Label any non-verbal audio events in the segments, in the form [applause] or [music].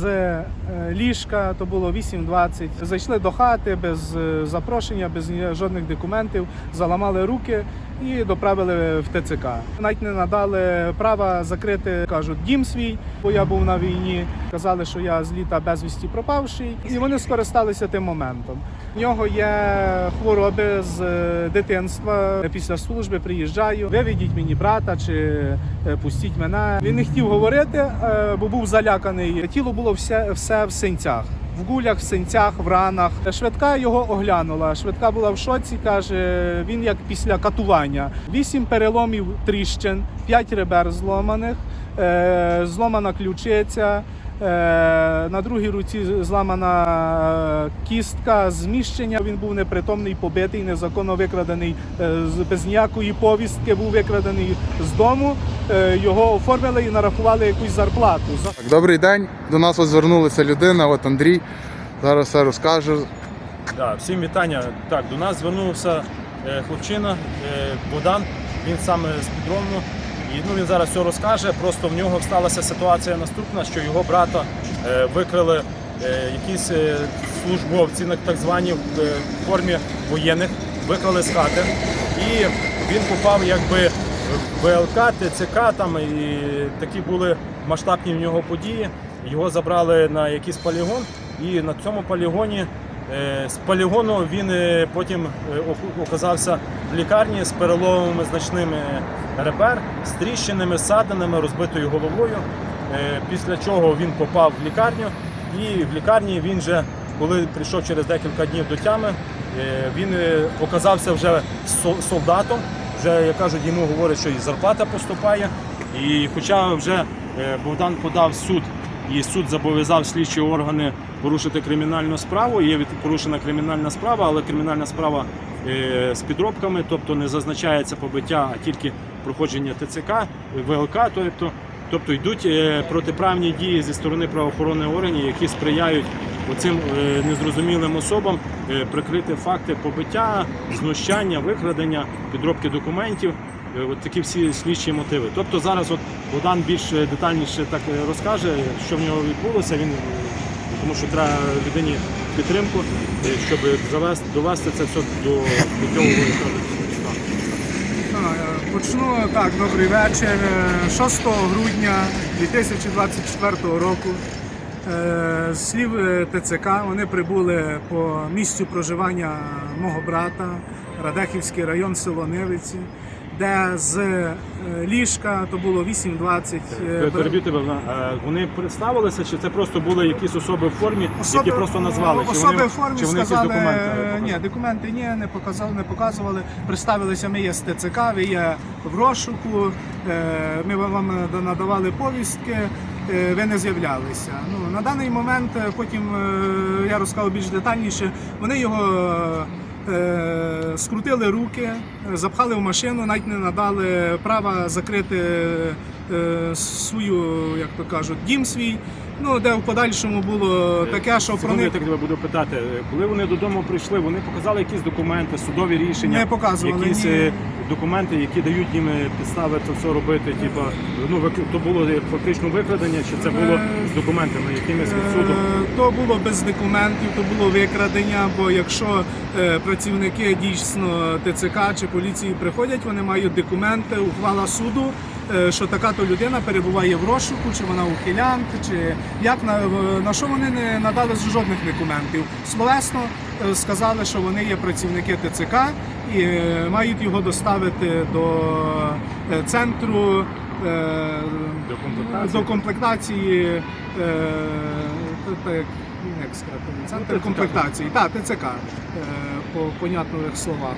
з е, ліжка, то було 8.20. Зайшли до хати без е, запрошення, без жодних документів, заламали руки і доправили в ТЦК. Навіть не надали права закрити, кажуть, дім свій, бо я був на війні. Казали, що я з літа безвісті пропавший, і вони скористалися тим моментом. В нього є хвороби з е, дитинства. Після служби приїжджаю. Виведіть мені брата чи е, пустіть мене. Він не хотів говорити, е, бо був заляканий. Тіло було все, все в синцях. В гулях, в синцях, в ранах. Швидка його оглянула. Швидка була в шоці. каже, він як після катування. Вісім переломів тріщин, п'ять ребер зломаних, е, зломана ключиця. Е, На другій руці зламана е, кістка, зміщення. Він був непритомний, побитий, незаконно викрадений е, без ніякої повістки. Був викрадений з дому. Його оформили і нарахували якусь зарплату. Добрий день. До нас ось звернулася людина, от Андрій. Зараз все розкаже. Да, всім вітання. Так, до нас звернувся хлопчина Богдан. Він саме з підромну. І ну, він зараз все розкаже. Просто в нього сталася ситуація наступна, що його брата е, викрили е, якісь е, службовці, так- звані в е, формі воєнних, викрали з хати. І він попав якби в ВЛК, ТЦК там і такі були масштабні в нього події. Його забрали на якийсь полігон, і на цьому полігоні Е, З полігону він е, потім е, оказався в лікарні з переломами значними ребер, з тріщинами, ссадинами, розбитою головою. Е, Після чого він попав в лікарню, і в лікарні він же, коли прийшов через декілька днів до тями, е, він е, оказався вже солдатом. Вже як кажуть, йому говорять, що і зарплата поступає. І хоча вже Богдан подав суд і суд зобов'язав слідчі органи порушити кримінальну справу. Є порушена кримінальна справа, але кримінальна справа з підробками, тобто не зазначається побиття, а тільки проходження ТЦК, ВЛК, тобто, тобто йдуть е, протиправні дії зі сторони правоохоронних органів, які сприяють оцим е, незрозумілим особам е, прикрити факти побиття, знущання, викрадення, підробки документів. От такі всі слідчі мотиви. Тобто зараз от Богдан більш детальніше так розкаже, що в нього відбулося. Він тому що треба людині підтримку, щоб завести довести це все до, до цього Почну так, добрий вечір. Е, 6 грудня 2024 року е, з слів е, ТЦК вони прибули по місцю проживання мого брата, Радехівський район, село Невиці, де з е, ліжка то було 8.20. е, е, Вони представилися, чи це просто були якісь особи в формі, Особи, які просто назвали? Чи особи вони, в формі чи вони сказали, документи? показали? ні, документи ні, не показали, не показували. Представилися, ми є з ТЦК, ви є в розшуку, ми вам надавали повістки, ви не з'являлися. Ну, на даний момент, потім я розказав більш детальніше, вони його скрутили руки, е, запхали в машину, навіть не надали права закрити е, свою, як то кажуть, дім свій. Ну, де в подальшому було таке, що про них... я так тебе буду питати. Коли вони додому прийшли, вони показали якісь документи, судові рішення, Не показували, якісь ні. Е, документи, які дають їм е, підстави це все робити. Типа, ну то було фактично викрадення, чи це було з документами, якимись від суду? Е, То було без документів, то було викрадення. Бо якщо е, працівники дійсно ТЦК чи поліції приходять, вони мають документи, ухвала суду, е, що така то людина перебуває в розшуку, чи вона ухилянт, чи як на, на що вони не надали жодних документів. Словесно е, сказали, що вони є працівники ТЦК і е, мають його доставити до е, центру. е, До комплектації? як сказати, центр ТЦК. комплектації, так, ТЦК, по понятних словах.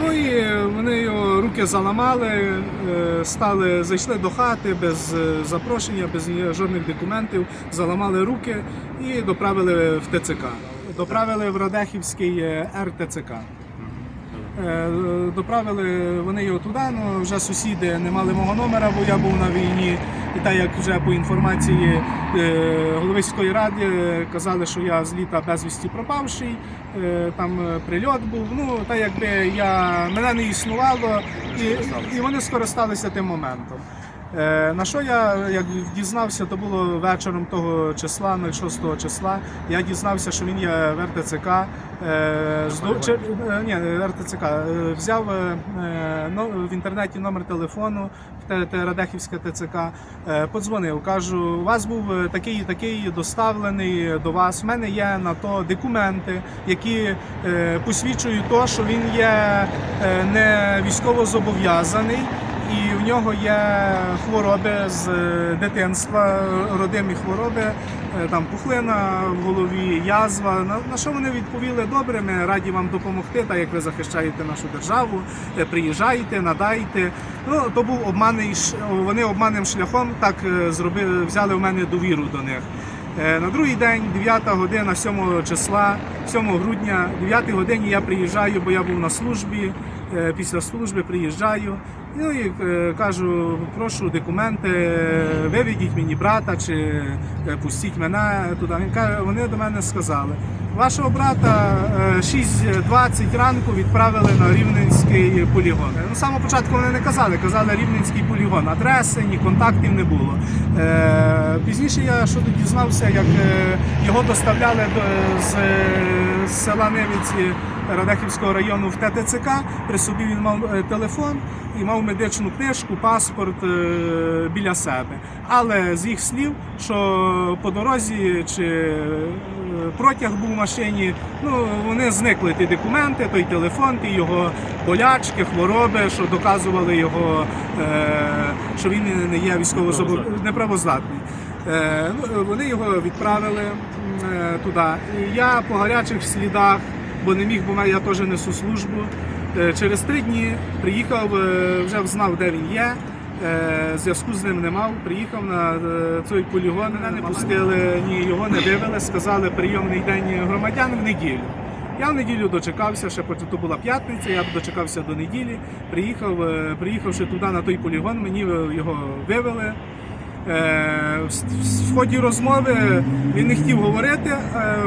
Ну і вони його руки заламали, стали, зайшли до хати без запрошення, без жодних документів, заламали руки і доправили в ТЦК. Доправили в Радехівський е, РТЦК. Е, Доправили вони його туди, але вже сусіди не мали мого номера, бо я був на війні. І так як вже по інформації е, голови сільської ради казали, що я з літа безвісті пропавший, там прильот був. Ну, так якби я мене не існувало, і, і вони скористалися тим моментом. Е, На що я як дізнався, то було вечором того числа, 06 числа. Я дізнався, що він є в РТЦК. Е, е, Ні, РТЦК. Взяв е, в інтернеті номер телефону в Радехівське ТЦК. Подзвонив, кажу, у вас був такий і такий доставлений до вас. У мене є на то документи, які посвідчують то, що він є не військово зобов'язаний. В нього є хвороби з е, дитинства, родимі хвороби, е, там пухлина в голові, язва. На, що вони відповіли добре, ми раді вам допомогти, так як ви захищаєте нашу державу, е, приїжджайте, надайте. Ну то був обманний вони обманним шляхом так зробили, взяли в мене довіру до них. На другий день, 9 година, 7 числа, 7 грудня, 9 годині я приїжджаю, бо я був на службі. Після служби приїжджаю. Ну і е, кажу, прошу документи, е, виведіть мені брата чи е, пустіть мене туди. Він каже, вони до мене сказали. Вашого брата е, 6.20 ранку відправили на Рівненський полігон. Ну, самого початку вони не казали, казали Рівненський полігон. Адреси, ні контактів не було. Е, Пізніше я що дізнався, як е, його доставляли з, села Невіці Радехівського району в ТТЦК. При собі він мав е, телефон і мав медичну книжку, паспорт е, біля себе. Але з їх слів, що по дорозі чи е, протяг був в машині, ну вони зникли ті документи, той телефон, ті його болячки, хвороби, що доказували його, е, що він не є військово неправоздатний. Ну, вони його відправили туди. І я по гарячих слідах, бо не міг, бо я теж несу службу. Е, Через три дні приїхав, е, вже знав, де він є. е, Зв'язку з ним не мав. Приїхав на цей полігон. Не пустили, ні його не вивели. Сказали прийомний день громадян в неділю. Я в неділю дочекався, ще то була п'ятниця, я дочекався до неділі. Приїхав, приїхавши туди на той полігон, мені його вивели. В ході розмови він не хотів говорити,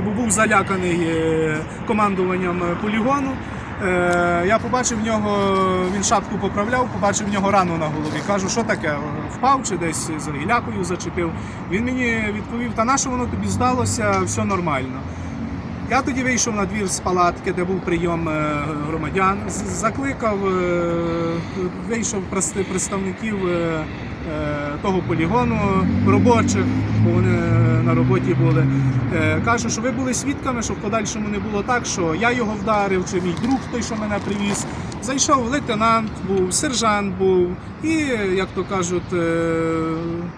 бо був заляканий командуванням полігону. Е, Я побачив в нього, він шапку поправляв, побачив в нього рану на голові. Кажу, що таке? Впав чи десь з гілякою зачепив. Він мені відповів: та на що воно тобі здалося, все нормально. Я тоді вийшов на двір з палатки, де був прийом е, громадян. Закликав, е, вийшов представників того полігону, робочих, бо вони на роботі були. Е, Кажу, що ви були свідками, що в подальшому не було так, що я його вдарив, чи мій друг той, що мене привіз. Зайшов лейтенант, був сержант був, і, як то кажуть, е,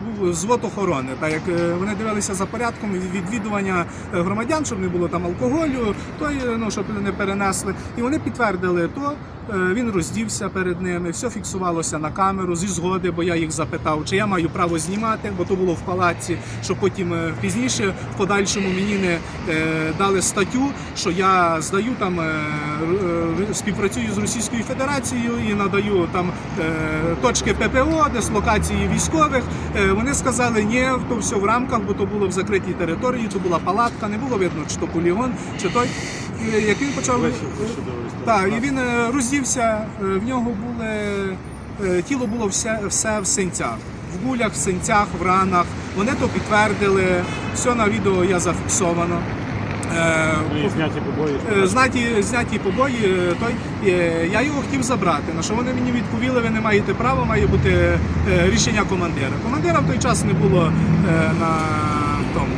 був звод охорони. Так як е, вони дивилися за порядком відвідування е, громадян, щоб не було там алкоголю, то е, ну, щоб не перенесли. І вони підтвердили то. Е, Він роздівся перед ними, все фіксувалося на камеру зі згоди, бо я їх запитав, чи я маю право знімати, бо то було в палаці, що потім е, пізніше в подальшому мені не е, дали статтю, що я здаю там співпрацюю з Російською Федерацією і надаю там точки ППО, дислокації військових. Вони сказали, ні, то все в рамках, бо то було в закритій території, то була палатка, не було видно, чи то полігон, чи той. І Як він почав так, і він е, роздівся, е, в нього були е, тіло було все, все в синцях. В гулях, в синцях, в ранах. Вони то підтвердили. Все на відео я зафіксовано. Е, І зняті побої. Е, Знаті, зняті побої, е, той, е, я його хотів забрати. На що вони мені відповіли, ви не маєте права, має бути е, рішення командира. Командира в той час не було е, на тому.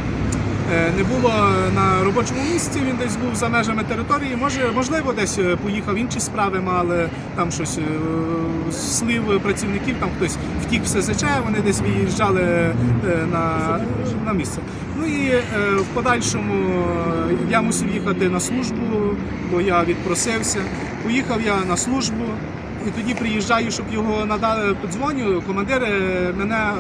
Е, Не було на робочому місці, він десь був за межами території. Може, можливо, десь е, поїхав інші справи, мали там щось е, слів працівників, там хтось втік в СЗЧ, вони десь виїжджали на, на місце. Ну і в подальшому я мусив їхати на службу, бо я відпросився. Поїхав я на службу. І тоді приїжджаю, щоб його надали подзвоню. Командир е, мене е,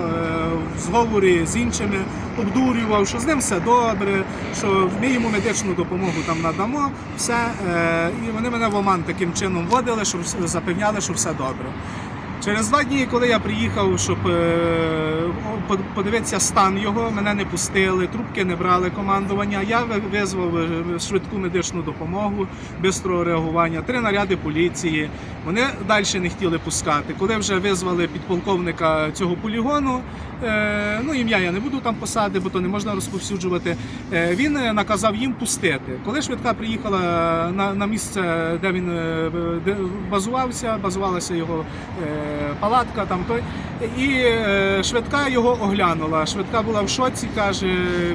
в зговорі з іншими обдурював, що з ним все добре, що ми йому медичну допомогу там надамо, все. Е, І вони мене в оман таким чином вводили, щоб запевняли, що все добре. Через два дні, коли я приїхав, щоб е, по- подивитися стан його, мене не пустили, трубки не брали командування. Я визвав е, швидку медичну допомогу, бистрого реагування, три наряди поліції. Вони далі не хотіли пускати. Коли вже визвали підполковника цього полігону, е, ну ім'я я не буду там посади, бо то не можна розповсюджувати. Він наказав їм пустити. Коли швидка приїхала на, місце, де він базувався, базувалася його палатка, там той, і е, швидка його оглянула. Швидка була в шоці, каже,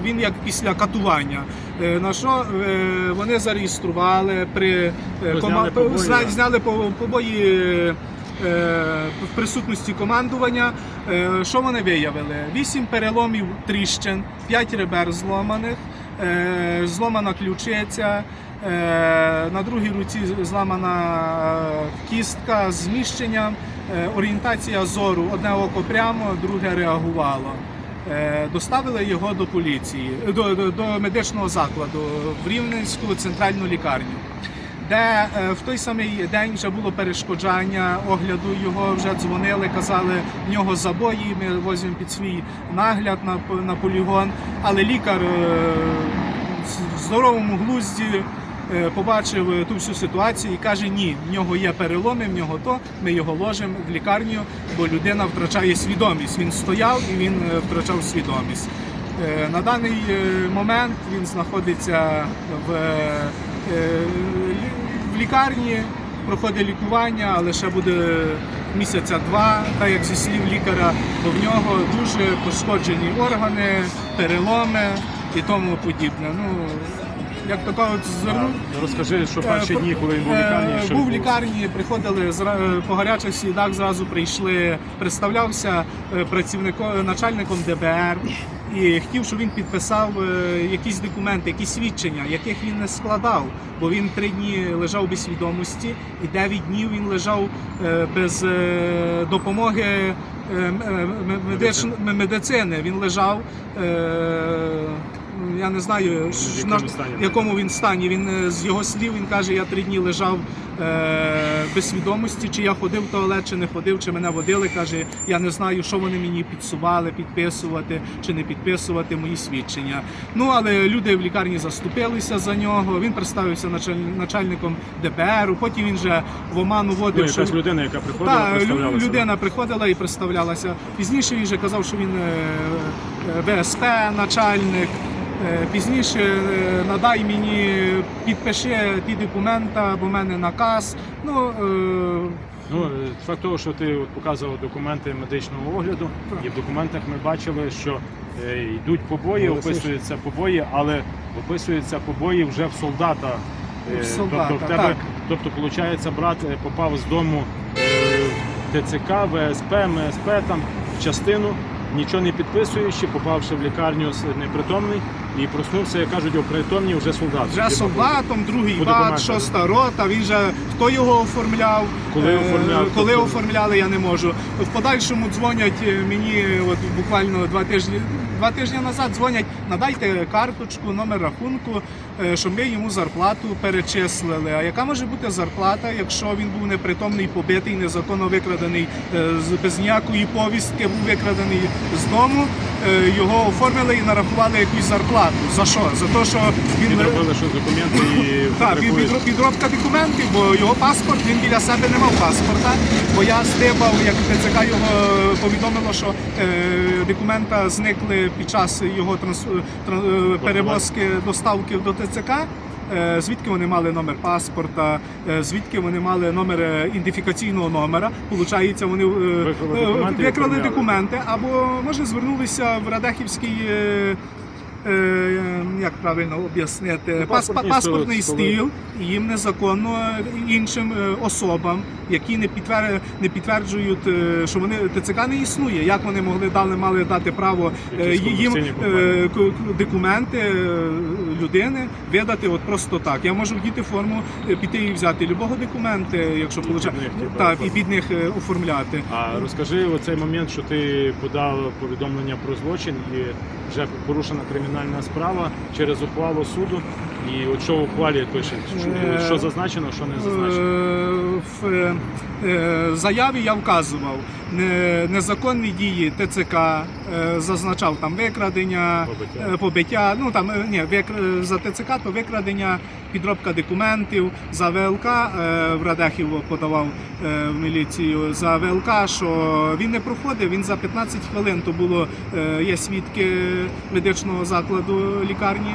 він як після катування. Е, На що е, вони зареєстрували при Ну, кома- зняли побої, зняли по- побої. В присутності командування, що вони виявили? Вісім переломів тріщин, п'ять ребер зломаних, зломана ключиця, на другій руці зламана кістка з зміщенням, орієнтація зору, одне око прямо, друге реагувало. Е, Доставили його до поліції, до, до, до медичного закладу в Рівненську центральну лікарню де е, в той самий день вже було перешкоджання огляду його, вже дзвонили, казали, в нього забої, ми возимо під свій нагляд на, на полігон. Але лікар е, в здоровому глузді е, побачив е, ту всю ситуацію і каже: ні, в нього є переломи, в нього то, ми його ложимо в лікарню, бо людина втрачає свідомість. Він стояв і він е, втрачав свідомість. Е, На даний е, момент він знаходиться в, е, в лікарні, проходить лікування, але ще буде місяця два, так як зі слів лікаря, бо в нього дуже пошкоджені органи, переломи і тому подібне. Ну, як то кажуть, звернув. Розкажи, що перші Е, дні, коли він був в е, лікарні, що був в лікарні, приходили по гарячих слідах, зразу прийшли, представлявся е, працівником, начальником ДБР і хотів, щоб він підписав якісь документи, якісь свідчення, яких він не складав, бо він три дні лежав без свідомості, і дев'ять днів він лежав без допомоги медицини. Він лежав. Я не знаю, В на- якому стані? в якому він стані. Він е, з його слів він каже, я три дні лежав е, без свідомості, чи я ходив в туалет, чи не ходив, чи мене водили. Каже, я не знаю, що вони мені підсували, підписувати чи не підписувати мої свідчення. Ну але люди в лікарні заступилися за нього. Він представився началь- начальником ДБР. Потім він вже в оману Ну, водив. якась що- людина, яка приходила, так, представлялася. людина приходила і представлялася. Пізніше він вже казав, що він е, е, ВСП начальник. Е, Пізніше е, надай мені, підпиши ті документи, бо в мене наказ. Ну, е, Ну, факт того, що ти от показував документи медичного огляду, Так. і в документах ми бачили, що е, йдуть побої, описуються побої, але описуються побої вже в солдата. Е, В солдата, тобто, в тебе, так. тобто, виходить, брат е, попав з дому е, в ТЦК, ВСП, МСП там в частину, нічого не підписуючи, попавши в лікарню непритомний і проснувся, як кажуть, у притомні вже солдат. вже Типу, солдатом, другий бат, шоста рота. Він же хто його оформляв? Коли Е, оформляв, коли тобто- оформляли, я не можу. В подальшому дзвонять е, мені, от буквально два тижні, два тижні назад дзвонять, надайте карточку, номер рахунку, щоб ми йому зарплату перечислили. А яка може бути зарплата, якщо він був непритомний, побитий, незаконно викрадений е, без ніякої повістки, був викрадений з дому, е, його оформили і нарахували якусь зарплату. За що? За те, що він Підробили, що документи і [laughs] так, під- підробка документів, бо його паспорт, він біля себе не мав паспорта. Бо я стибав, як ТЦК його повідомило, що е, документа зникли під час його транс, е, перевозки доставки до ТЦК. Е, Звідки вони мали номер паспорта, е, звідки вони мали номер е, ідентифікаційного номера. Получається, вони Викрали документи викрали документи, або може звернулися в Радехівський. Е, е, Як правильно об'яснити, Ну, паспортний паспортний стіл їм незаконно іншим е, особам, які не підтвер... не підтверджують, е, що вони ТЦК не існує. Як вони могли дали мали дати право е, їм е, документи е, людини видати от просто так. Я можу вдіти форму, е, піти і взяти любого документа, якщо І получа... під них, типу, так, і під них е, оформляти. А розкажи оцей момент, що ти подав повідомлення про злочин і вже порушена кримінальна справа через ухвалу суду. І от що в ухвалі пише, що, Е, зазначено, що не зазначено. Е, В е, е, заяві я вказував незаконні дії ТЦК, е, зазначав там викрадення, Побиття. е, побиття. Ну там е, ні, за ТЦК то викрадення, підробка документів. За ВЛК в Радехів подавав в міліцію за ВЛК, що він не проходив. Він за 15 хвилин то було є свідки медичного закладу лікарні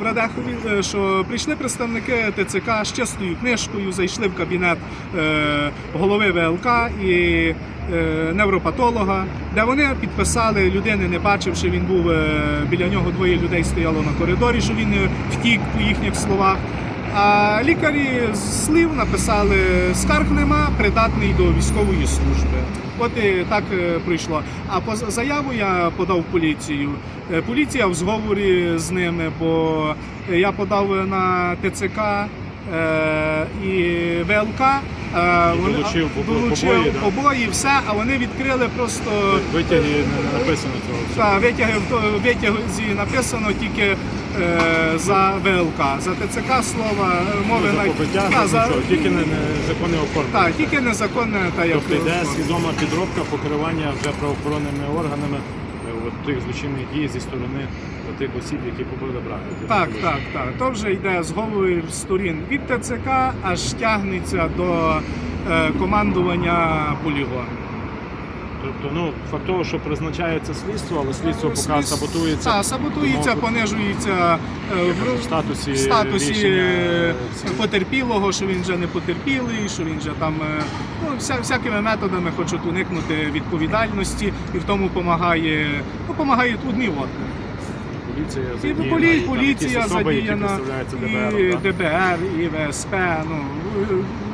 в Радехові, що прийшли представники ТЦК з чистою книжкою, зайшли в кабінет голови ВЛК і невропатолога, де вони підписали людини, не бачивши, він був е, біля нього двоє людей стояло на коридорі, що він е, втік по їхніх словах. А лікарі з слів написали скарг нема, придатний до військової служби. От і так е, прийшло. А по заяву я подав в поліцію. Е, Поліція в зговорі з ними, бо я подав на ТЦК е, і ВЛК. Е, вони- долучив долучив обої, все, а вони відкрили просто Витяги не написано цього. та витяги витязі написано тільки е, за ВЛК. За ТЦК слова е, мови Ну, за побиття, Та, за тільки не, не законне оформлення. Так, тільки незаконне та як Тобто йде ну, свідома підробка покривання вже правоохоронними органами е, от тих злочинних дій зі сторони тих осіб, які побили брати. Ти Так, так, так. То вже йде з голови сторін від ТЦК, аж тягнеться до е, командування полігону. Тобто, ну факт того, що призначається слідство, але слідство поки саботується. Так, саботується, понижується е, в в статусі, статусі рішення, е, потерпілого, що він вже не потерпілий, що він вже там е, ну, вся, всякими методами хочуть уникнути відповідальності і в тому допомагає, ну, допомагають одні одні. поліція І задіяна, полі, і там поліція особи, задіяна, і. ДБР, і ВСП. Ну,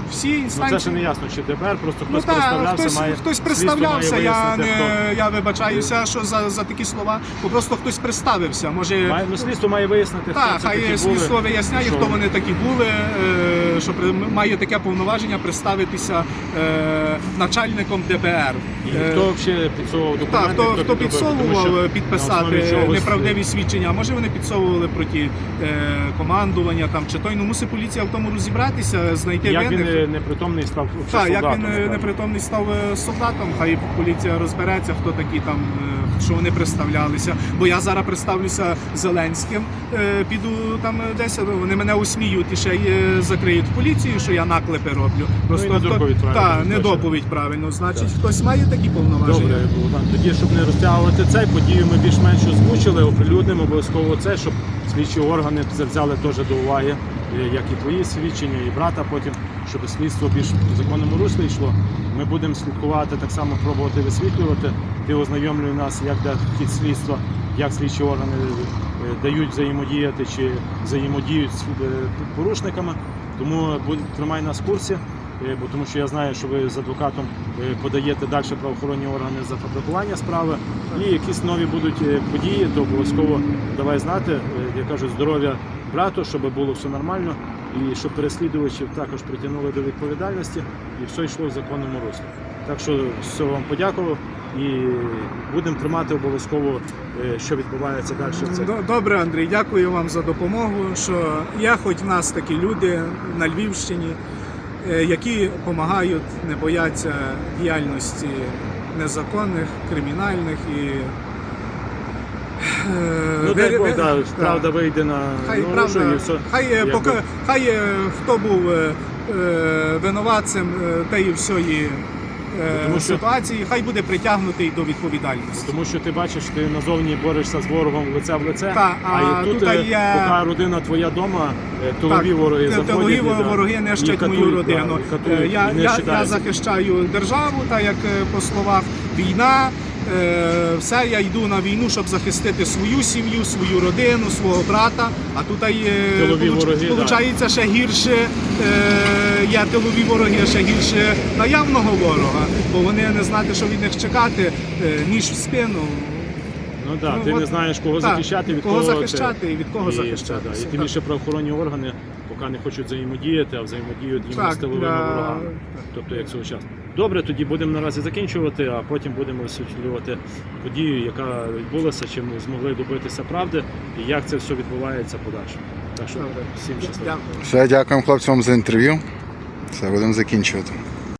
е, всі Ну інстанції. це ще не ясно, чи ДБР, просто Ну хтось представлявся, хтось, має хтось представлявся, має я не я вибачаюся, що за, за такі слова, бо просто хтось представився. Може, Має, ну, слідство має вияснити, так, хто це хай такі були. слідство виясняє, що хто вони такі були, е, що при- має таке повноваження представитися е, начальником ДБР. І Е, хто взагалі підсовував документи? так, хто, хто підсовував Тому що е, підписати неправдиві свідчення, а може вони підсовували проти е, командування там чи той, ну мусить поліція в тому розібратися, знайти винних. Непритомний став Так, як він е, непритомний став е, солдатом, хай поліція розбереться, хто такі там, е, що вони представлялися. Бо я зараз представлюся Зеленським, піду там десь, ну, вони мене усміють і ще й закриють поліцію, що я наклепи роблю. Ну, і не доповідь правильно, Так, точно. не доповідь правильно. Значить, хтось має такі повноваження. Добре, Богдан. Тоді, щоб не розтягувати цей, подію ми більш-менш озвучили, оприлюднимо обов'язково це, щоб слідчі органи взяли теж до уваги, як і твої свідчення, і брата потім, щоб слідство більш в законному руслі йшло. Ми будемо слідкувати, так само пробувати висвітлювати. Ти ознайомлюй нас, як де хід слідства, як слідчі органи е, дають взаємодіяти чи взаємодіють з е, порушниками. Тому тримай нас в курсі. Е, Бо тому що я знаю, що ви з адвокатом е, подаєте далі правоохоронні органи за фабрикування справи. І якісь нові будуть е, події, то обов'язково давай знати. Е, Я кажу, здоров'я брату, щоб було все нормально, і щоб переслідувачів також притягнули до відповідальності, і все йшло в законному руслі. Так що все вам подякував і будемо тримати обов'язково, е, що відбувається далі. цих Добре, Андрій, дякую вам за допомогу. Що є хоч в нас такі люди на Львівщині, е, які допомагають, не бояться діяльності незаконних, кримінальних і. Е, Ну, дай Бог, да, правда вийде на Хай ну, правда, і все. хай, е, Якби- хай е, хто був е, е, винуватцем е, тієї всієї е, Тому що- ситуації, хай буде притягнутий до відповідальності. Тому що ти бачиш, ти назовні борешся з ворогом лице в лице, Та, а, а і тут, тут е, є- поки родина твоя дома, е, тилові вороги заходять. тилові і, да, вороги і нищать катують, мою да, родину. і катують, Е, я, і я, я захищаю державу, так як е, по словах війна. Е, Все, я йду на війну, щоб захистити свою сім'ю, свою родину, свого брата. А тут да. виходить ще гірше. е, Є тилові вороги ще гірше наявного ворога, бо вони не знають, що від них чекати, е, ніж в спину. Ну так, Ну, ти от- не знаєш, кого так, захищати, від кого кого, захищати і від кого і, захищатися, І тим більше правоохоронні органи поки не хочуть взаємодіяти, а взаємодіють їм з тиловими для- ворогами. Тобто як цього часу. Добре, тоді будемо наразі закінчувати, а потім будемо висвітлювати подію, яка відбулася, чим ми змогли добитися правди і як це все відбувається подальше. Так що Добре. всім щасливо. Все, дякуємо хлопцям за інтерв'ю. Все, будемо закінчувати.